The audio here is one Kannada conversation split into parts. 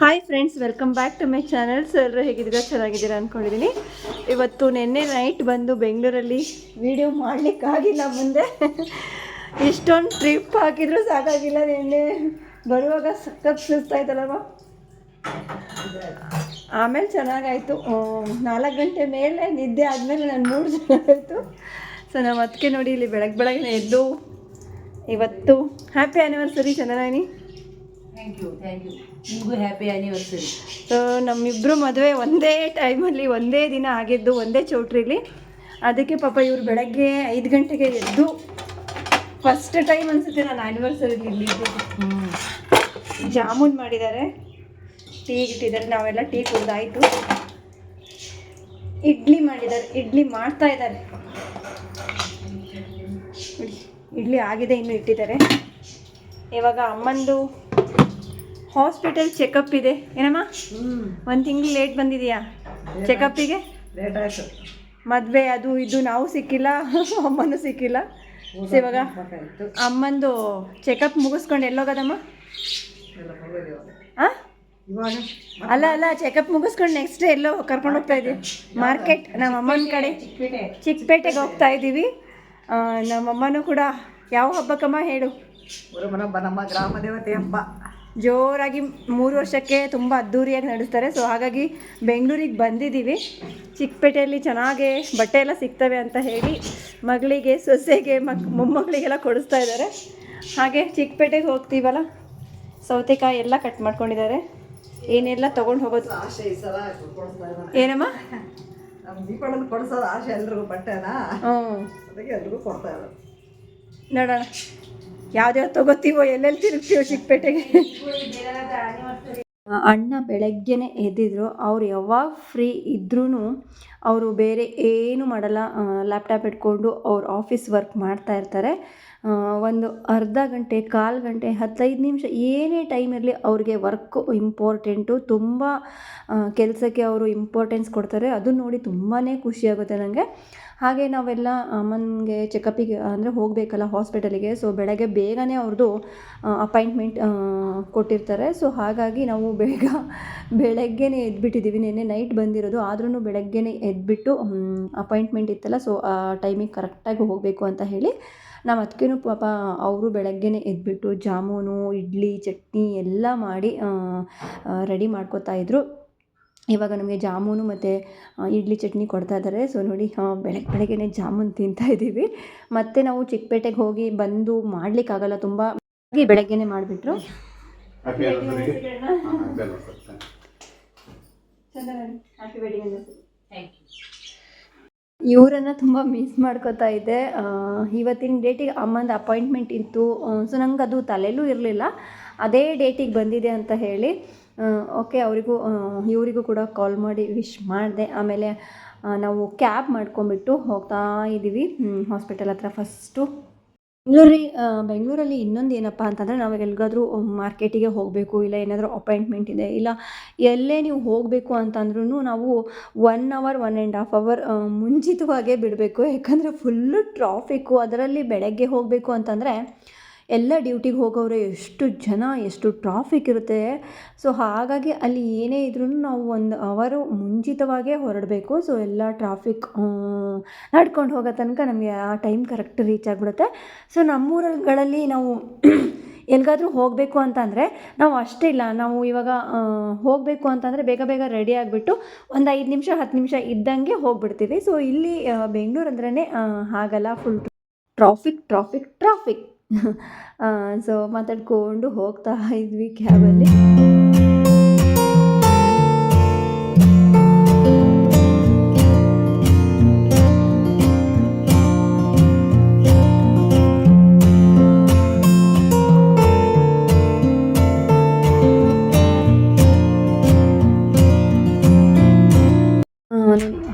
Hi friends welcome back to my channel so ಎಲ್ಲರೂ ಹೇಗಿದ್ದೀರಾ? ಚೆನ್ನಾಗಿದ್ದೀರಾ ಅಂದ್ಕೊಂಡಿದ್ದೀನಿ ಇವತ್ತು ನಿನ್ನೆ ನೈಟ್ ಬಂದು ಬೆಂಗಳೂರಲ್ಲಿ ವಿಡಿಯೋ ಮಾಡಲಿಕ್ಕಾಗಿಲ್ಲ ಮುಂದೆ. ಇಷ್ಟೊಂದು ಟ್ರಿಪ್ ಹಾಕಿದ್ರು ಸಾಕಾಗಿಲ್ಲ ನಿನ್ನೆ. ಬರುವಾಗ ಸಖತ್ ಸುಸ್ತಾಯ್ತಲ್ಲವ ಆಮೇಲೆ ಚೆನ್ನಾಗಾಯಿತು. ನಾಲ್ಕು ಗಂಟೆ ಮೇಲೆ ನಿದ್ದೆ ಆದಮೇಲೆ ನಾನು ಮೂರು ಚೆನ್ನಾಗಾಯಿತು ಸೊ ನಾವು ಅದಕ್ಕೆ ನೋಡಿ ಇಲ್ಲಿ ಬೆಳಗ್ಗೆ ಬೆಳಗ್ಗೆ ಎದ್ದು ಇವತ್ತು happy anniversary ಚಂದನಾನಿ thank you thank happy anniversary so ನಮ್ಮಿಬ್ಬರು ಮದುವೆ ಒಂದೇ ಟೈಮಲ್ಲಿ ಒಂದೇ ದಿನ ಆಗಿದ್ದು, ಒಂದೇ ಚೌಟ್ರಿಲಿ. ಅದಕ್ಕೆ ಪಾಪ ಇವ್ರು ಬೆಳಗ್ಗೆ ಐದು ಗಂಟೆಗೆ ಎದ್ದು ಫಸ್ಟ್ ಟೈಮ್ ಅನಿಸುತ್ತೆ ನಾನು ಆ್ಯನಿವರ್ಸರಿ ಇಲ್ಲಿ ಜಾಮೂನ್ ಮಾಡಿದ್ದಾರೆ. ಟೀ ಇಟ್ಟಿದ್ದಾರೆ. ನಾವೆಲ್ಲ ಟೀ ಕುಡ್ದಾಯಿತು. ಇಡ್ಲಿ ಮಾಡಿದ್ದಾರೆ. ಇಡ್ಲಿ ಮಾಡ್ತಾ ಇದ್ದಾರೆ. ಇಡ್ಲಿ ಆಗಿದೆ, ಇನ್ನು ಇಟ್ಟಿದ್ದಾರೆ. ಇವಾಗ ಅಮ್ಮಂದು ಹಾಸ್ಪಿಟಲ್ ಚೆಕಪ್ ಇದೆ. ಏನಮ್ಮ? ಒಂದು ತಿಂಗಳು ಲೇಟ್ ಬಂದಿದೆಯಾ? ಚೆಕಪ್ಪಿಗೆ ಲೇಟ್ ಆಯಿತು. ಮದುವೆ ಅದು ಇದು ನಾವು ಸಿಕ್ಕಿಲ್ಲ. ಅಮ್ಮನೂ ಸಿಕ್ಕಿಲ್ಲ. ಇವಾಗ ಅಮ್ಮಂದು ಚೆಕಪ್ ಮುಗಿಸ್ಕೊಂಡು ಎಲ್ಲೋಗದಮ್ಮ? ಹಾಂ ಅಲ್ಲ ಅಲ್ಲ ಚೆಕಪ್ ಮುಗಿಸ್ಕೊಂಡು ನೆಕ್ಸ್ಟ್ ಎಲ್ಲೋ ಕರ್ಕೊಂಡು ಹೋಗ್ತಾ ಇದ್ದೀವಿ. ಮಾರ್ಕೆಟ್ ನಮ್ಮ ಅಮ್ಮನ ಕಡೆ. ಚಿಕ್ಕಪೇಟೆ. ಚಿಕ್ಕಪೇಟೆಗೆ ಹೋಗ್ತಾ ಇದ್ದೀವಿ. ಆ, ನಮ್ಮ ಅಮ್ಮನೂ ಕೂಡ ಯಾವ ಹಬ್ಬಕ್ಕಮ್ಮ ಹೇಳು? ಗ್ರಾಮ ದೇವತೆ ಹಬ್ಬ. ಜೋರಾಗಿ ಮೂರು ವರ್ಷಕ್ಕೆ ತುಂಬ ಅದ್ಧೂರಿಯಾಗಿ ನಡೆಸ್ತಾರೆ. ಸೊ ಹಾಗಾಗಿ ಬೆಂಗಳೂರಿಗೆ ಬಂದಿದ್ದೀವಿ. ಚಿಕ್ಕಪೇಟೆಯಲ್ಲಿ ಚೆನ್ನಾಗಿ ಬಟ್ಟೆ ಎಲ್ಲ ಸಿಗ್ತವೆ ಅಂತ ಹೇಳಿ ಮಗಳಿಗೆ ಸೊಸೆಗೆ ಮಕ್ ಮೊಮ್ಮಗಳಿಗೆಲ್ಲ ಕೊಡಿಸ್ತಾ ಇದ್ದಾರೆ. ಹಾಗೆ ಚಿಕ್ಕಪೇಟೆಗೆ ಹೋಗ್ತೀವಲ್ಲ ಸೌತೆಕಾಯಿ ಎಲ್ಲ ಕಟ್ ಮಾಡ್ಕೊಂಡಿದ್ದಾರೆ. ಏನೆಲ್ಲ ತೊಗೊಂಡು ಹೋಗೋದು? ಏನಮ್ಮ? ಕೊಡಿಸೋದು ಆಸೆ ಎಲ್ರಿಗೂ ಬಟ್ಟೆನಾ. ಹ್ಞೂ ಅದಕ್ಕೆ ಎಲ್ರಿಗೂ ಕೊಡ್ತಾ ನೋಡೋಣ. ಯಾವ್ದ್ಯಾವ್ದು ತಗೋತೀವೋ ಎಲ್ಲೆಲ್ಲಿ ತಿರುಗ್ತೀವೋ ಚಿಕ್ಕಪೇಟೆಗೆ. ಅಣ್ಣ ಬೆಳಗ್ಗೆನೆ ಎದ್ದಿದ್ರು. ಅವ್ರು ಯಾವಾಗ ಫ್ರೀ ಇದ್ರೂ ಅವರು ಬೇರೆ ಏನು ಮಾಡಲ್ಲ. ಲ್ಯಾಪ್ಟಾಪ್ ಇಟ್ಕೊಂಡು ಅವ್ರು ಆಫೀಸ್ ವರ್ಕ್ ಮಾಡ್ತಾ ಇರ್ತಾರೆ. ಒಂದು ಅರ್ಧ ಗಂಟೆ, ಕಾಲು ಗಂಟೆ ಹತ್ತೈದು ನಿಮಿಷ ಏನೇ ಟೈಮ್ ಇರಲಿ ಅವ್ರಿಗೆ ವರ್ಕ್ ಇಂಪಾರ್ಟೆಂಟು ತುಂಬ ಕೆಲಸಕ್ಕೆ ಅವರು ಇಂಪಾರ್ಟೆನ್ಸ್ ಕೊಡ್ತಾರೆ. ಅದು ನೋಡಿ ತುಂಬಾ ಖುಷಿಯಾಗುತ್ತೆ ನನಗೆ ಹಾಗೆ ನಾವೆಲ್ಲ ಅಮ್ಮನಿಗೆ ಚೆಕಪ್ಪಿಗೆ ಅಂದರೆ ಹೋಗಬೇಕಲ್ಲ ಹಾಸ್ಪಿಟಲಿಗೆ ಸೊ ಬೆಳಗ್ಗೆ ಬೇಗನೆ ಅವ್ರದ್ದು ಅಪಾಯಿಂಟ್ಮೆಂಟ್ ಕೊಟ್ಟಿರ್ತಾರೆ. ಸೊ ಹಾಗಾಗಿ ನಾವು ಬೇಗ ಬೆಳಗ್ಗೆನೇ ಎದ್ಬಿಟ್ಟಿದ್ದೀವಿ ನಿನ್ನೆ ನೈಟ್ ಬಂದಿರೋದು ಆದ್ರೂ ಬೆಳಗ್ಗೆನೇ ಎದ್ಬಿಟ್ಟು ಅಪಾಯಿಂಟ್ಮೆಂಟ್ ಇತ್ತಲ್ಲ ಸೊ ಆ ಟೈಮಿಗೆ ಕರೆಕ್ಟಾಗಿ ಹೋಗಬೇಕು ಅಂತ ಹೇಳಿ ನಮ್ಮ ಅದಕ್ಕೇನು ಪಾಪ ಅವರು ಬೆಳಗ್ಗೆನೇ ಎದ್ಬಿಟ್ಟು ಜಾಮೂನು, ಇಡ್ಲಿ, ಚಟ್ನಿ ಎಲ್ಲ ಮಾಡಿ ರೆಡಿ ಮಾಡ್ಕೋತಾ ಇದ್ರು. ಇವಾಗ ನಮಗೆ ಜಾಮೂನು ಮತ್ತು ಇಡ್ಲಿ ಚಟ್ನಿ ಕೊಡ್ತಾ ಇದ್ದಾರೆ ಸೊ ನೋಡಿ ಬೆಳಗ್ಗೆ ಬೆಳಗ್ಗೆ ಜಾಮೂನ್ ತಿಂತಾ ಇದ್ದೀವಿ ಮತ್ತು ನಾವು ಚಿಕ್ಕಪೇಟೆಗೆ ಹೋಗಿ ಬಂದು ಮಾಡಲಿಕ್ಕಾಗಲ್ಲ ತುಂಬ ಬೆಳಗ್ಗೆ ಬೆಳಗ್ಗೆನೆ ಮಾಡಿಬಿಟ್ರು. ಇವರನ್ನು ತುಂಬ ಮಿಸ್ ಮಾಡ್ಕೋತಾ ಇದ್ದೆ. ಇವತ್ತಿನ ಡೇಟಿಗೆ ಅಮ್ಮಂದು ಅಪಾಯಿಂಟ್ಮೆಂಟ್ ಇತ್ತು. ಸೊ ನಂಗೆ ಅದು ತಲೆಯಲ್ಲೂ ಇರಲಿಲ್ಲ. ಅದೇ ಡೇಟಿಗೆ ಬಂದಿದೆ ಅಂತ ಹೇಳಿ. ಓಕೆ ಅವರಿಗೂ ಇವರಿಗೂ ಕೂಡ ಕಾಲ್ ಮಾಡಿ ವಿಶ್ ಮಾಡಿದೆ. ಆಮೇಲೆ ನಾವು ಕ್ಯಾಬ್ ಮಾಡ್ಕೊಂಬಿಟ್ಟು ಹೋಗ್ತಾ ಇದ್ದೀವಿ ಹಾಸ್ಪಿಟಲ್ ಹತ್ರ ಫಸ್ಟು ಬೆಂಗಳೂರಿ ಬೆಂಗಳೂರಲ್ಲಿ ಇನ್ನೊಂದು ಏನಪ್ಪ ಅಂತಂದರೆ ನಾವು ಎಲ್ಲಿಗಾದರೂ ಮಾರ್ಕೆಟಿಗೆ ಹೋಗಬೇಕು, ಇಲ್ಲ ಏನಾದರೂ ಅಪಾಯಿಂಟ್ಮೆಂಟ್ ಇದೆ, ಇಲ್ಲ ಎಲ್ಲೇ ನೀವು ಹೋಗಬೇಕು ಅಂತಂದ್ರೂ ನಾವು one hour one and half hour ಮುಂಚಿತವಾಗೇ ಬಿಡಬೇಕು. ಯಾಕಂದರೆ ಫುಲ್ಲು ಟ್ರಾಫಿಕ್ಕು ಅದರಲ್ಲಿ ಬೆಳಗ್ಗೆ ಹೋಗಬೇಕು ಅಂತಂದರೆ ಎಲ್ಲ ಡ್ಯೂಟಿಗೆ ಹೋಗೋರು ಎಷ್ಟು ಜನ, ಎಷ್ಟು ಟ್ರಾಫಿಕ್ ಇರುತ್ತೆ. ಸೊ ಹಾಗಾಗಿ ಅಲ್ಲಿ ಏನೇ ಇದ್ರೂ ನಾವು ಒಂದು ಅವರು ಮುಂಚಿತವಾಗೇ ಹೊರಡಬೇಕು. ಸೊ ಎಲ್ಲ ಟ್ರಾಫಿಕ್ ನಡ್ಕೊಂಡು ಹೋಗೋ ತನಕ ನಮಗೆ ಆ ಟೈಮ್ ಕರೆಕ್ಟ್ ರೀಚ್ ಆಗಿಬಿಡುತ್ತೆ. ಸೊ ನಮ್ಮೂರುಗಳಲ್ಲಿ ನಾವು ಎಲ್ಲಿಗಾದ್ರೂ ಹೋಗಬೇಕು ಅಂತಂದರೆ ನಾವು ಅಷ್ಟಿಲ್ಲ ನಾವು ಇವಾಗ ಹೋಗಬೇಕು ಅಂತಂದರೆ ಬೇಗ ಬೇಗ ರೆಡಿ ಆಗಿಬಿಟ್ಟು ಒಂದು ಐದು ನಿಮಿಷ, ಹತ್ತು ನಿಮಿಷ ಇದ್ದಂಗೆ ಹೋಗ್ಬಿಡ್ತೀವಿ. ಸೊ ಇಲ್ಲಿ ಬೆಂಗಳೂರು ಅಂದ್ರೇ ಹಾಗಲ್ಲ full traffic traffic traffic so ಮಾತಾಡ್ಕೊಂಡು ಹೋಗ್ತಾ ಇದ್ವಿ ಕ್ಯಾಬಲ್ಲಿ.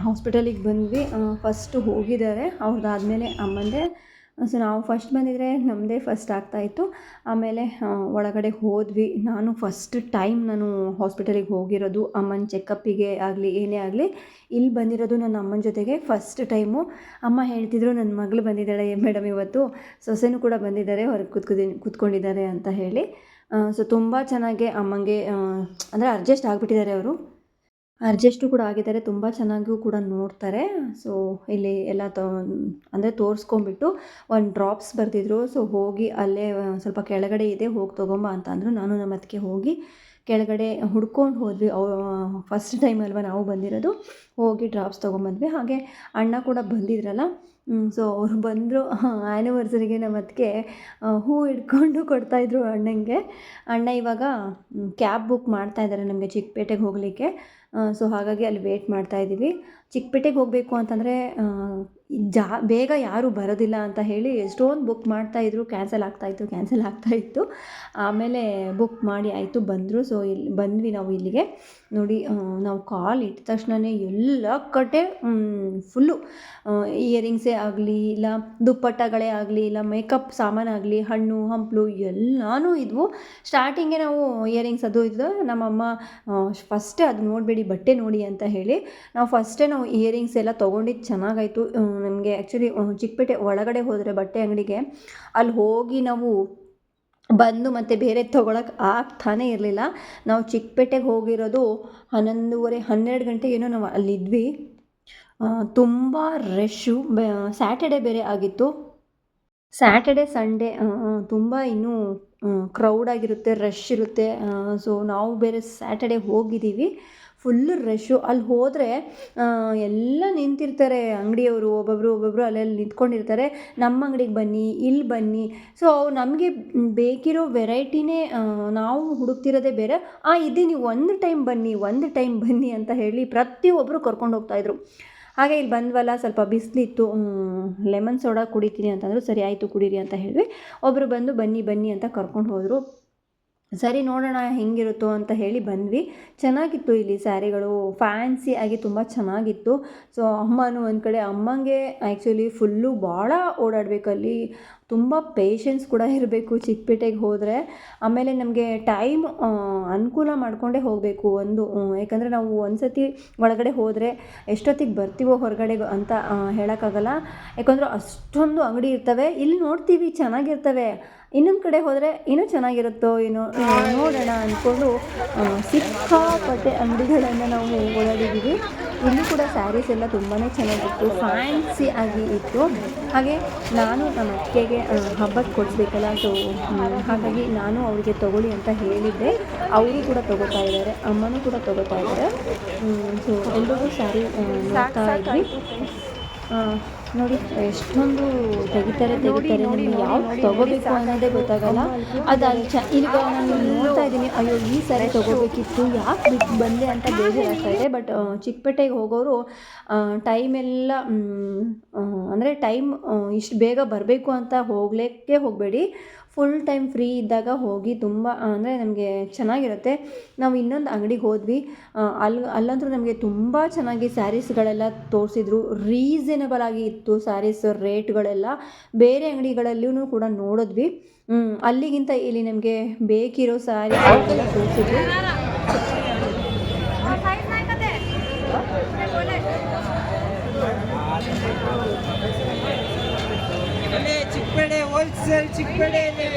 ಹಾಸ್ಪಿಟಲಿಗೆ ಬಂದ್ವಿ. ಫಸ್ಟು ಹೋಗಿದ್ದಾರೆ. ಅವ್ರದ್ದಾದಮೇಲೆ ಅಮ್ಮಂದೆ ಸೊ ನಾವು ಫಸ್ಟ್ ಬಂದಿದ್ದರೆ ನಮ್ಮದೇ ಫಸ್ಟ್ ಆಗ್ತಾಯಿತ್ತು ಆಮೇಲೆ ಒಳಗಡೆ ಹೋದ್ವಿ. ನಾನು ಫಸ್ಟ್ ಟೈಮ್ ನಾನು ಹಾಸ್ಪಿಟಲಿಗೆ ಹೋಗಿರೋದು ಅಮ್ಮನ ಚೆಕಪ್ಪಿಗೆ ಆಗಲಿ, ಏನೇ ಆಗಲಿ, ಇಲ್ಲಿ ಬಂದಿರೋದು ನನ್ನ ಅಮ್ಮನ ಜೊತೆಗೆ ಫಸ್ಟ್ ಟೈಮು ಅಮ್ಮ ಹೇಳ್ತಿದ್ರು, ನನ್ನ ಮಗಳು ಬಂದಿದ್ದಾಳೆ ಮೇಡಮ್ ಇವತ್ತು. ಸೊಸೆನೂ ಕೂಡ ಬಂದಿದ್ದಾರೆ, ಹೊರಗೆ ಕೂತ್ಕೊದಿ, ಕೂತ್ಕೊಂಡಿದ್ದಾರೆ ಅಂತ ಹೇಳಿ. ಸೊ ತುಂಬ ಚೆನ್ನಾಗಿ ಅಮ್ಮಂಗೆ ಅಂದರೆ ಅಡ್ಜಸ್ಟ್ ಆಗಿಬಿಟ್ಟಿದ್ದಾರೆ ಅವರು. ಅಡ್ಜಸ್ಟು ಕೂಡ ಆಗಿದ್ದಾರೆ, ತುಂಬ ಚೆನ್ನಾಗೂ ಕೂಡ ನೋಡ್ತಾರೆ. ಸೊ ಇಲ್ಲಿ ಎಲ್ಲ ತ, ಅಂದರೆ ತೋರಿಸ್ಕೊಂಬಿಟ್ಟು ಒಂದು ಡ್ರಾಪ್ಸ್ ಬರೆದಿದ್ರು. ಸೊ ಹೋಗಿ ಅಲ್ಲೇ ಸ್ವಲ್ಪ ಕೆಳಗಡೆ ಇದೆ, ಹೋಗಿ ತೊಗೊಂಬ ಅಂತ ಅಂದರು. ನಾನು ನಮ್ಮ ಅದಕ್ಕೆ ಹೋಗಿ ಕೆಳಗಡೆ ಹುಡ್ಕೊಂಡು ಹೋದ್ವಿ. ಅವು ಫಸ್ಟ್ ಟೈಮ್ ಅಲ್ವಾ ನಾವು ಬಂದಿರೋದು. ಹೋಗಿ ಡ್ರಾಪ್ಸ್ ತೊಗೊಂಬಂದ್ವಿ. ಹಾಗೆ ಅಣ್ಣ ಕೂಡ ಬಂದಿದ್ರಲ್ಲ ಸೊ ಅವರು ಬಂದರು ಆ್ಯನಿವರ್ಸರಿಗೆ ನಮ್ಮ ಅದಕ್ಕೆ ಹೂ ಹಿಡ್ಕೊಂಡು ಕೊಡ್ತಾಯಿದ್ರು ಅಣ್ಣಂಗೆ. ಅಣ್ಣ ಇವಾಗ ಕ್ಯಾಬ್ ಬುಕ್ ಮಾಡ್ತಾ ಇದ್ದಾರೆ ನಮಗೆ ಚಿಕ್ಕಪೇಟೆಗೆ ಹೋಗಲಿಕ್ಕೆ. ಸೊ ಹಾಗಾಗಿ ಅಲ್ಲಿ ವೇಟ್ ಮಾಡ್ತಾ ಇದ್ದೀವಿ ಚಿಕ್ಕಪೇಟೆಗೆ ಹೋಗಬೇಕು ಅಂತಂದರೆ ಜಾ, ಬೇಗ ಯಾರೂ ಬರೋದಿಲ್ಲ ಅಂತ ಹೇಳಿ ಎಷ್ಟೊಂದು ಬುಕ್ ಮಾಡ್ತಾಯಿದ್ರು ಕ್ಯಾನ್ಸಲ್ ಆಗ್ತಾಯಿತ್ತು ಕ್ಯಾನ್ಸಲ್ ಆಗ್ತಾಯಿತ್ತು ಆಮೇಲೆ ಬುಕ್ ಮಾಡಿ ಆಯಿತು, ಬಂದರು. ಸೊ ಇಲ್ಲಿ ಬಂದ್ವಿ ನಾವು ಇಲ್ಲಿಗೆ. ನೋಡಿ ನಾವು ಕಾಲ್ ಇಟ್ಟ ತಕ್ಷಣವೇ ಎಲ್ಲ ಕಡೆ ಫುಲ್ಲು ಇಯರಿಂಗ್ಸೇ ಆಗಲಿ, ಇಲ್ಲ ದುಪ್ಪಟ್ಟಗಳೇ ಆಗಲಿ, ಇಲ್ಲ ಮೇಕಪ್ ಸಾಮಾನಾಗಲಿ ಹಣ್ಣು, ಹಂಪಲು ಎಲ್ಲನೂ ಇದ್ವು. ಸ್ಟಾರ್ಟಿಂಗೇ ನಾವು ಇಯರಿಂಗ್ಸ್ ಅದು ಇದು, ನಮ್ಮಮ್ಮ ಫಸ್ಟೇ ಅದು ನೋಡಬೇಡಿ, ಬಟ್ಟೆ ನೋಡಿ ಅಂತ ಹೇಳಿ, ನಾವು ಫಸ್ಟೇ ನಾವು ಇಯರಿಂಗ್ಸ್ ಎಲ್ಲ ತೊಗೊಂಡಿದ್ದು ಚೆನ್ನಾಗಾಯಿತು. ನಮಗೆ ಆ್ಯಕ್ಚುಲಿ ಚಿಕ್ಕಪೇಟೆ ಒಳಗಡೆ ಹೋದರೆ ಬಟ್ಟೆ ಅಂಗಡಿಗೆ, ಅಲ್ಲಿ ಹೋಗಿ ನಾವು ಬಂದು ಮತ್ತೆ ಬೇರೆ ತೊಗೊಳಕ್ಕೆ ಆಗ್ತಾನೇ ಇರಲಿಲ್ಲ. ನಾವು ಚಿಕ್ಕಪೇಟೆಗೆ ಹೋಗಿರೋದು ಹನ್ನೊಂದುವರೆ, ಹನ್ನೆರಡು ಗಂಟೆಗೇನೋ ನಾವು ಅಲ್ಲಿದ್ವಿ. ತುಂಬ ರಶ್ಶು ಸ್ಯಾಟರ್ಡೆ ಬೇರೆ ಆಗಿತ್ತು. ಸ್ಯಾಟರ್ಡೆ ಸಂಡೇ ತುಂಬ ಇನ್ನೂ ಕ್ರೌಡ್ ಆಗಿರುತ್ತೆ ರಶ್ ಇರುತ್ತೆ. ಸೊ ನಾವು ಬೇರೆ ಸ್ಯಾಟರ್ಡೆ ಹೋಗಿದ್ದೀವಿ. ಫುಲ್ಲು ರಶ್ಶು ಅಲ್ಲಿ ಹೋದರೆ ಎಲ್ಲ ನಿಂತಿರ್ತಾರೆ ಅಂಗಡಿಯವರು ಒಬ್ಬೊಬ್ಬರು ಒಬ್ಬೊಬ್ಬರು ಅಲ್ಲಲ್ಲಿ ನಿಂತ್ಕೊಂಡಿರ್ತಾರೆ. ನಮ್ಮ ಅಂಗಡಿಗೆ ಬನ್ನಿ ಇಲ್ಲಿ ಬನ್ನಿ. ಸೊ ನಮಗೆ ಬೇಕಿರೋ ವೆರೈಟಿನೇ ನಾವು ಹುಡುಕ್ತಿರೋದೇ ಬೇರೆ. ಆ, ಇದೆ, ನೀವು ಒಂದು ಟೈಮ್ ಬನ್ನಿ, ಒಂದು ಟೈಮ್ ಬನ್ನಿ ಅಂತ ಹೇಳಿ ಪ್ರತಿಯೊಬ್ಬರು ಕರ್ಕೊಂಡು ಹೋಗ್ತಾಯಿದ್ರು ಹಾಗೆ ಇಲ್ಲಿ ಬಂದ್ವಲ್ಲ, ಸ್ವಲ್ಪ ಬಿಸಿಲಿತ್ತು ಲೆಮನ್ ಸೋಡಾ ಕುಡಿತೀನಿ ಅಂತಂದರು, ಸರಿ ಆಯಿತು ಕುಡೀರಿ ಅಂತ ಹೇಳಿ ಒಬ್ಬರು ಬಂದು ಬನ್ನಿ ಬನ್ನಿ ಅಂತ ಕರ್ಕೊಂಡು ಹೋದರು. ಸರಿ ನೋಡೋಣ ಹೆಂಗಿರುತ್ತೋ ಅಂತ ಹೇಳಿ ಬಂದ್ವಿ. ಚೆನ್ನಾಗಿತ್ತು ಇಲ್ಲಿ ಸ್ಯಾರಿಗಳು. ಫ್ಯಾನ್ಸಿ ಆಗಿ ತುಂಬ ಚೆನ್ನಾಗಿತ್ತು. ಸೊ, ಅಮ್ಮನೂ ಒಂದು ಕಡೆ ಅಮ್ಮಂಗೆ ಆ್ಯಕ್ಚುಲಿ ಫುಲ್ಲು ಭಾಳ ಓಡಾಡಬೇಕಲ್ಲಿ ತುಂಬ ಪೇಷನ್ಸ್ ಕೂಡ ಇರಬೇಕು ಚಿಕ್ಕಪೇಟೆಗೆ ಹೋದರೆ. ಆಮೇಲೆ ನಮಗೆ ಟೈಮ್ ಅನುಕೂಲ ಮಾಡಿಕೊಂಡೇ ಹೋಗಬೇಕು ಒಂದು ಯಾಕಂದರೆ ನಾವು ಒಂದು ಸತಿ ಒಳಗಡೆ ಹೋದರೆ ಎಷ್ಟೊತ್ತಿಗೆ ಬರ್ತೀವೋ ಹೊರಗಡೆ ಅಂತ ಹೇಳೋಕ್ಕಾಗಲ್ಲ. ಯಾಕಂದರೆ ಅಷ್ಟೊಂದು ಅಂಗಡಿ ಇರ್ತವೆ. ಇಲ್ಲಿ ನೋಡ್ತೀವಿ, ಚೆನ್ನಾಗಿರ್ತವೆ. ಇನ್ನೊಂದು ಕಡೆ ಹೋದರೆ ಇನ್ನೂ ಚೆನ್ನಾಗಿರುತ್ತೋ ಏನೋ ನೋಡೋಣ ಅಂದ್ಕೊಂಡು ಸಿಕ್ಕಾಪಟ್ಟೆ ಅಂಗಡಿಗಳನ್ನು ನಾವು ಓಡಾಡಿದ್ದೀವಿ ಇಲ್ಲಿ ಕೂಡ ಸ್ಯಾರೀಸ್ ಎಲ್ಲ ತುಂಬಾ ಚೆನ್ನಾಗಿತ್ತು ಫ್ಯಾನ್ಸಿ ಆಗಿ ಇತ್ತು. ಹಾಗೆ ನಾನು ನಮ್ಮ ಅತ್ತಿಗೆಗೆ ಹಬ್ಬಕ್ಕೆ ಕೊಡಿಸ್ಬೇಕಲ್ಲ ಸೊ ಹಾಗಾಗಿ ನಾನು ಅವರಿಗೆ ತಗೊಳ್ಳಿ ಅಂತ ಹೇಳಿದ್ದೆ. ಅವರು ಕೂಡ ತಗೋತಾ ಇದ್ದಾರೆ, ಅಮ್ಮನೂ ಕೂಡ ತಗೋತಾ ಇದ್ದಾರೆ. ಸೊ ಎಲ್ರಿಗೂ ಸ್ಯಾರಿ ನೋಡ್ತಾ ಇದ್ವಿ. ನೋಡಿ, ಎಷ್ಟೊಂದು ತೆಗಿತಾರೆ ತೆಗಿತಾರೆ, ನಮಗೆ ಯಾವ್ದು ತಗೋಬೇಕು ಅನ್ನೋದೇ ಗೊತ್ತಾಗಲ್ಲ. ಅದು ಅಲ್ಲಿ ಚ ಈಗ ನಾನು ನೋಡ್ತಾ ಇದ್ದೀನಿ, ಅಯ್ಯೋ, ಈ ಸ್ಯಾರಿ ತೊಗೋಬೇಕಿತ್ತು, ಯಾಕೆ ಬಿಟ್ಟು ಬಂದೆ ಅಂತ ಬೇಜಾರಾಗ್ತಾ ಇದೆ. ಬಟ್ ಚಿಕ್ಕಪೇಟೆಗೆ ಹೋಗೋರು ಟೈಮೆಲ್ಲ ಅಂದರೆ ಟೈಮ್ ಇಷ್ಟು ಬೇಗ ಬರಬೇಕು ಅಂತ ಹೋಗ್ಲಿಕ್ಕೆ ಹೋಗಬೇಡಿ. ಫುಲ್ ಟೈಮ್ ಫ್ರೀ ಇದ್ದಾಗ ಹೋಗಿ ತುಂಬ ಅಂದರೆ ನಮಗೆ ಚೆನ್ನಾಗಿರುತ್ತೆ. ನಾವು ಇನ್ನೊಂದು ಅಂಗಡಿಗೆ ಹೋದ್ವಿ ಅಲ್ಲಿ ಅಲ್ಲಂತೂ ನಮಗೆ ತುಂಬ ಚೆನ್ನಾಗಿ ಸ್ಯಾರೀಸ್ಗಳೆಲ್ಲ ತೋರಿಸಿದ್ರು. ರೀಸನೇಬಲ್ ಆಗಿ ಇತ್ತು ಸ್ಯಾರೀಸ್ ರೇಟ್ಗಳೆಲ್ಲ ಬೇರೆ ಅಂಗಡಿಗಳಲ್ಲೂ ಕೂಡ ನೋಡಿದ್ವಿ. ಅಲ್ಲಿಗಿಂತ ಇಲ್ಲಿ ನಮಗೆ ಬೇಕಿರೋ ಸ್ಯಾರಿ ತೋರಿಸಿದ್ರು ಅಲ್ಲೇ ಚಿಕ್ಕಪೇಟೆ ಹೋಲ್ಸೇಲ್ ಚಿಕ್ಕಪೇಟೆಯಲ್ಲಿ.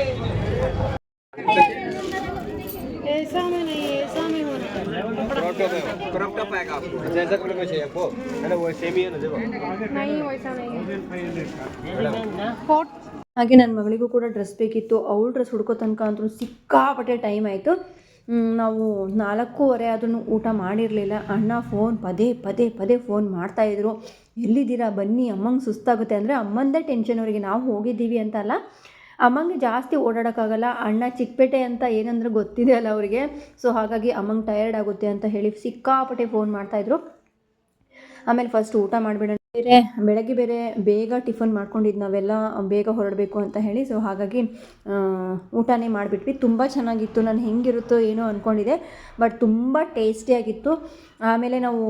ಹಾಗೆ ನನ್ನ ಮಗಳಿಗೂ ಕೂಡ ಡ್ರೆಸ್ ಬೇಕಿತ್ತು. ಅವಳು ಡ್ರೆಸ್ ಹುಡ್ಕೋ ತನಕ ಅಂತೂ ಸಿಕ್ಕಾಪಟ್ಟೆ ಟೈಮ್ ಆಯಿತು. ನಾವು ನಾಲ್ಕೂವರೆ ಆದ್ರೂ ಊಟ ಮಾಡಿರಲಿಲ್ಲ. ಅಣ್ಣ ಫೋನ್ ಪದೇ ಪದೇ ಪದೇ ಫೋನ್ ಮಾಡ್ತಾಯಿದ್ರು ಎಲ್ಲಿದ್ದೀರಾ ಬನ್ನಿ ಅಮ್ಮಂಗೆ ಸುಸ್ತಾಗುತ್ತೆ. ಅಂದರೆ ಅಮ್ಮಂದೇ ಟೆನ್ಷನ್ ಅವರಿಗೆ. ನಾವು ಹೋಗಿದ್ದೀವಿ ಅಂತ ಅಲ್ಲ. ಅಮ್ಮಂಗೆ ಜಾಸ್ತಿ ಓಡಾಡೋಕ್ಕಾಗಲ್ಲ. ಅಣ್ಣ ಚಿಕ್ಕಪೇಟೆ ಅಂತ ಏನಂದ್ರೆ ಗೊತ್ತಿದೆ ಅಲ್ಲ ಅವರಿಗೆ. ಸೊ ಹಾಗಾಗಿ ಅಮ್ಮಂಗೆ ಟಯರ್ಡ್ ಆಗುತ್ತೆ ಅಂತ ಹೇಳಿ ಸಿಕ್ಕಾಪಟ್ಟೆ ಫೋನ್ ಮಾಡ್ತಾಯಿದ್ರು ಆಮೇಲೆ ಫಸ್ಟ್ ಊಟ ಮಾಡಿಬಿಡೋಣ. ಬೇರೆ, ಬೆಳಗ್ಗೆ ಬೇರೆ ಬೇಗ ಟಿಫನ್ ಮಾಡ್ಕೊಂಡಿದ್ದು ನಾವೆಲ್ಲ, ಬೇಗ ಹೊರಡಬೇಕು ಅಂತ ಹೇಳಿ. ಸೊ ಹಾಗಾಗಿ ಊಟನೇ ಮಾಡಿಬಿಟ್ವಿ. ತುಂಬ ಚೆನ್ನಾಗಿತ್ತು. ನಾನು ಹೆಂಗಿರುತ್ತೋ ಏನೋ ಅಂದ್ಕೊಂಡಿದ್ದೆ ಬಟ್ ತುಂಬ ಟೇಸ್ಟಿಯಾಗಿತ್ತು ಆಮೇಲೆ ನಾವು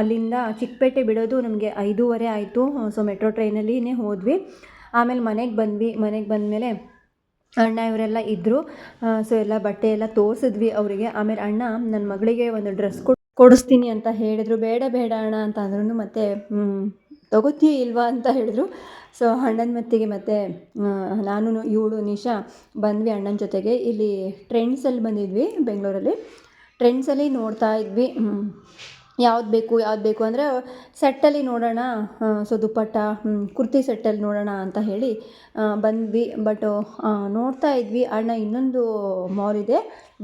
ಅಲ್ಲಿಂದ ಚಿಕ್ಕಪೇಟೆ ಬಿಡೋದು ನಮಗೆ ಐದೂವರೆ ಆಯಿತು. ಸೊ ಮೆಟ್ರೋ ಟ್ರೈನಲ್ಲಿನೇ ಹೋದ್ವಿ. ಆಮೇಲೆ ಮನೆಗೆ ಬಂದ್ವಿ, ಮನೆಗೆ ಬಂದಮೇಲೆ ಅಣ್ಣ ಇವರೆಲ್ಲ ಇದ್ದರು ಸೊ ಎಲ್ಲ ಬಟ್ಟೆ ಎಲ್ಲ ತೋರಿಸಿದ್ವಿ ಅವರಿಗೆ. ಆಮೇಲೆ ಅಣ್ಣ ನನ್ನ ಮಗಳಿಗೆ ಒಂದು ಡ್ರೆಸ್ ಕೊಡ್, ಕೊಡಿಸ್ತೀನಿ ಅಂತ ಹೇಳಿದ್ರು. ಬೇಡ ಬೇಡ ಅಣ್ಣ ಅಂತ ಅಂದ್ರೂ ಮತ್ತೆ ತಗೋತೀಯ ಇಲ್ವಾ ಅಂತ ಹೇಳಿದ್ರು. ಸೊ ಅಣ್ಣನ ಮತ್ತಿಗೆ ಮತ್ತು ನಾನು ಇವಳು ನಿಶಾ ಬಂದ್ವಿ ಅಣ್ಣನ ಜೊತೆಗೆ. ಇಲ್ಲಿ ಟ್ರೆಂಡ್ಸಲ್ಲಿ ಬಂದಿದ್ವಿ ಬೆಂಗಳೂರಲ್ಲಿ. ಟ್ರೆಂಡ್ಸಲ್ಲಿ ನೋಡ್ತಾ ಇದ್ವಿ. ಯಾವ್ದು ಬೇಕು ಯಾವ್ದು ಬೇಕು ಅಂದರೆ ಸೆಟ್ಟಲ್ಲಿ ನೋಡೋಣ ಸೊ ದುಪ್ಪಟ್ಟ ಕುರ್ತಿ ಸೆಟ್ಟಲ್ಲಿ ನೋಡೋಣ ಅಂತ ಹೇಳಿ ಬಂದ್ವಿ. ಬಟ್ ನೋಡ್ತಾ ಇದ್ವಿ. ಅಣ್ಣ ಇನ್ನೊಂದು ಮಾಲ್ ಇದೆ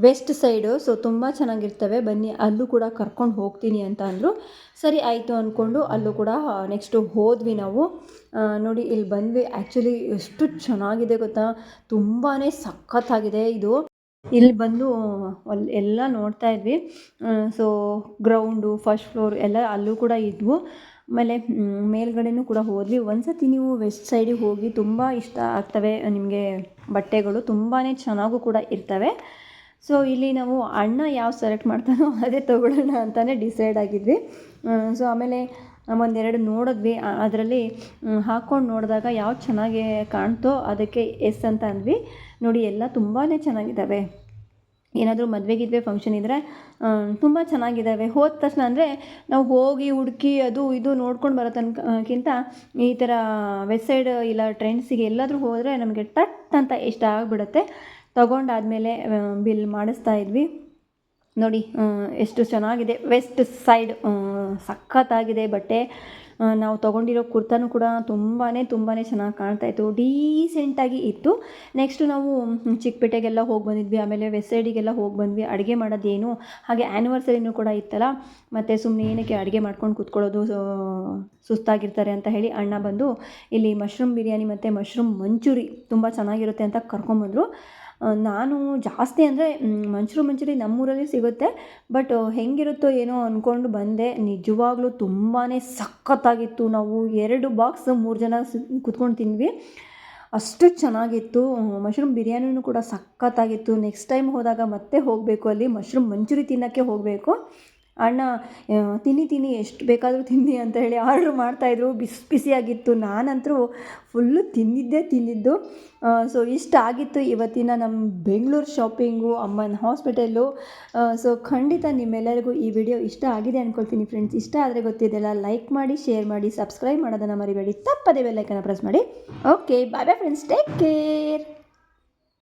ವೆಸ್ಟ್ ಸೈಡು ಸೊ ತುಂಬ ಚೆನ್ನಾಗಿರ್ತವೆ. ಬನ್ನಿ, ಅಲ್ಲೂ ಕೂಡ ಕರ್ಕೊಂಡು ಹೋಗ್ತೀನಿ ಅಂತ ಅಂದರು. ಸರಿ, ಆಯಿತು ಅಂದ್ಕೊಂಡು ಅಲ್ಲೂ ಕೂಡ ನೆಕ್ಸ್ಟು ಹೋದ್ವಿ ನಾವು. ನೋಡಿ, ಇಲ್ಲಿ ಬಂದ್ವಿ. ಆ್ಯಕ್ಚುಲಿ ಎಷ್ಟು ಚೆನ್ನಾಗಿದೆ ಗೊತ್ತಾ? ತುಂಬಾ ಸಖತ್ತಾಗಿದೆ ಇದು. ಇಲ್ಲಿ ಬಂದು, ಅಲ್ಲಿ ಎಲ್ಲ ನೋಡ್ತಾ ಇದ್ವಿ. ಸೊ ಗ್ರೌಂಡು ಫಸ್ಟ್ ಫ್ಲೋರ್ ಎಲ್ಲ ಅಲ್ಲೂ ಕೂಡ ಇದ್ವು. ಆಮೇಲೆ ಮೇಲ್ಗಡೆನೂ ಕೂಡ ಹೋದ್ವಿ. ಒಂದ್ಸತಿ ನೀವು ವೆಸ್ಟ್ ಸೈಡಿಗೆ ಹೋಗಿ ತುಂಬ ಇಷ್ಟ ಆಗ್ತವೆ ನಿಮಗೆ ಬಟ್ಟೆಗಳು. ತುಂಬಾ ಚೆನ್ನಾಗೂ ಕೂಡ ಇರ್ತವೆ. ಸೊ ಇಲ್ಲಿ ನಾವು ಅಣ್ಣ ಯಾವ ಸೆಲೆಕ್ಟ್ ಮಾಡ್ತಾನೋ ಅದೇ ತೊಗೊಳ್ಳೋಣ ಅಂತಲೇ ಡಿಸೈಡ್ ಆಗಿದ್ವಿ. ಸೊ ಆಮೇಲೆ ಒಂದೆರಡು ನೋಡಿದ್ವಿ. ಅದರಲ್ಲಿ ಹಾಕ್ಕೊಂಡು ನೋಡಿದಾಗ ಯಾವ್ದು ಚೆನ್ನಾಗಿ ಕಾಣ್ತೋ ಅದಕ್ಕೆ ಎಸ್ ಅಂತ ಅಂದ್ವಿ. ನೋಡಿ, ಎಲ್ಲ ತುಂಬಾ ಚೆನ್ನಾಗಿದ್ದಾವೆ. ಏನಾದರೂ ಮದುವೆ ಗಿದ್ವೆ ಫಂಕ್ಷನ್ ಇದ್ದರೆ ತುಂಬ ಚೆನ್ನಾಗಿದ್ದಾವೆ. ಹೋದ ತಕ್ಷಣ ಅಂದರೆ ನಾವು ಹೋಗಿ ಹುಡುಕಿ ಅದು ಇದು ನೋಡ್ಕೊಂಡು ಬರೋ ತನಕಕ್ಕಿಂತ ಈ ಥರ ವೆಬ್ಸೈಡ್ ಇಲ್ಲ ಟ್ರೆಂಡ್ಸಿಗೆ ಎಲ್ಲಾದರೂ ಹೋದರೆ ನಮಗೆ ಟಟ್ ಅಂತ ಇಷ್ಟ ಆಗಿಬಿಡುತ್ತೆ. ತೊಗೊಂಡಾದಮೇಲೆ ಬಿಲ್ ಮಾಡಿಸ್ತಾ ಇದ್ವಿ. ನೋಡಿ ಎಷ್ಟು ಚೆನ್ನಾಗಿದೆ ವೆಸ್ಟ್ ಸೈಡ್ ಸಖತ್ತಾಗಿದೆ, ಬಟ್ಟೆ ನಾವು ತೊಗೊಂಡಿರೋ ಕುರ್ತಾನು ಕೂಡ ತುಂಬಾ ತುಂಬಾ ಚೆನ್ನಾಗಿ ಕಾಣ್ತಾ ಇತ್ತು. ಡೀಸೆಂಟಾಗಿ ಇತ್ತು. ನೆಕ್ಸ್ಟ್ ನಾವು ಚಿಕ್ಕಪೇಟೆಗೆಲ್ಲ ಹೋಗಿ ಬಂದಿದ್ವಿ. ಆಮೇಲೆ ವೆಸ್ಟ್ ಸೈಡಿಗೆಲ್ಲ ಹೋಗಿ ಬಂದ್ವಿ. ಅಡುಗೆ ಮಾಡೋದೇನು, ಹಾಗೆ ಆ್ಯನಿವರ್ಸರಿನೂ ಕೂಡ ಇತ್ತಲ್ಲ. ಮತ್ತು ಸುಮ್ಮನೆ ಏನಕ್ಕೆ ಅಡುಗೆ ಮಾಡ್ಕೊಂಡು ಕೂತ್ಕೊಳ್ಳೋದು ಸುಸ್ತಾಗಿರ್ತಾರೆ ಅಂತ ಹೇಳಿ ಅಣ್ಣ ಬಂದು ಇಲ್ಲಿ ಮಶ್ರೂಮ್ ಬಿರಿಯಾನಿ ಮತ್ತು ಮಶ್ರೂಮ್ ಮಂಚೂರಿ ತುಂಬ ಚೆನ್ನಾಗಿರುತ್ತೆ ಅಂತ ಕರ್ಕೊಂಬಂದರು. ನಾನು ಜಾಸ್ತಿ ಅಂದರೆ ಮಂಚೂರಿ ಮಂಚೂರಿ ನಮ್ಮೂರಲ್ಲಿ ಸಿಗುತ್ತೆ. ಬಟ್ ಹೆಂಗಿರುತ್ತೋ ಏನೋ ಅಂದ್ಕೊಂಡು ಬಂದೆ. ನಿಜವಾಗ್ಲೂ ತುಂಬಾ ಸಖತ್ತಾಗಿತ್ತು. ನಾವು ಎರಡು ಬಾಕ್ಸ್ ಮೂರು ಜನ ಕುತ್ಕೊಂಡು ತಿಂದ್ವಿ. ಅಷ್ಟು ಚೆನ್ನಾಗಿತ್ತು. ಮಶ್ರೂಮ್ ಬಿರಿಯಾನಿನೂ ಕೂಡ ಸಖತ್ತಾಗಿತ್ತು. ನೆಕ್ಸ್ಟ್ ಟೈಮ್ ಹೋದಾಗ ಮತ್ತೆ ಹೋಗಬೇಕು ಅಲ್ಲಿ. ಮಶ್ರೂಮ್ ಮಂಚೂರಿ ತಿನ್ನೋಕ್ಕೆ ಹೋಗಬೇಕು. ಅಣ್ಣ ತಿನ್ನಿ ತಿನ್ನಿ, ಎಷ್ಟು ಬೇಕಾದರೂ ತಿನ್ನಿ ಅಂತ ಹೇಳಿ ಆರ್ಡ್ರ್ ಮಾಡ್ತಾಯಿದ್ರು ಬಿಸಿ, ಬಿಸಿಯಾಗಿತ್ತು. ನಾನಂತರೂ ಫುಲ್ಲು ತಿಂದಿದ್ದೇ ತಿಂದಿದ್ದು. ಸೊ ಇಷ್ಟ ಆಗಿತ್ತು ಇವತ್ತಿನ ನಮ್ಮ ಬೆಂಗಳೂರು ಶಾಪಿಂಗು ಅಮ್ಮನ ಹಾಸ್ಪಿಟಲ್ಲು ಸೊ ಖಂಡಿತ ನಿಮ್ಮೆಲ್ಲರಿಗೂ ಈ ವಿಡಿಯೋ ಇಷ್ಟ ಆಗಿದೆ ಅಂದ್ಕೊಳ್ತೀನಿ ಫ್ರೆಂಡ್ಸ್ ಇಷ್ಟ ಆದರೆ ಗೊತ್ತಿದೆಲ್ಲ ಲೈಕ್ ಮಾಡಿ ಶೇರ್ ಮಾಡಿ ಸಬ್ಸ್ಕ್ರೈಬ್ ಮಾಡೋದನ್ನು ಮರಿಬೇಡಿ. ತಪ್ಪದೇ ಬೆಲ್ಲೈಕನ್ನು ಪ್ರೆಸ್ ಮಾಡಿ. Okay bye bye friends take care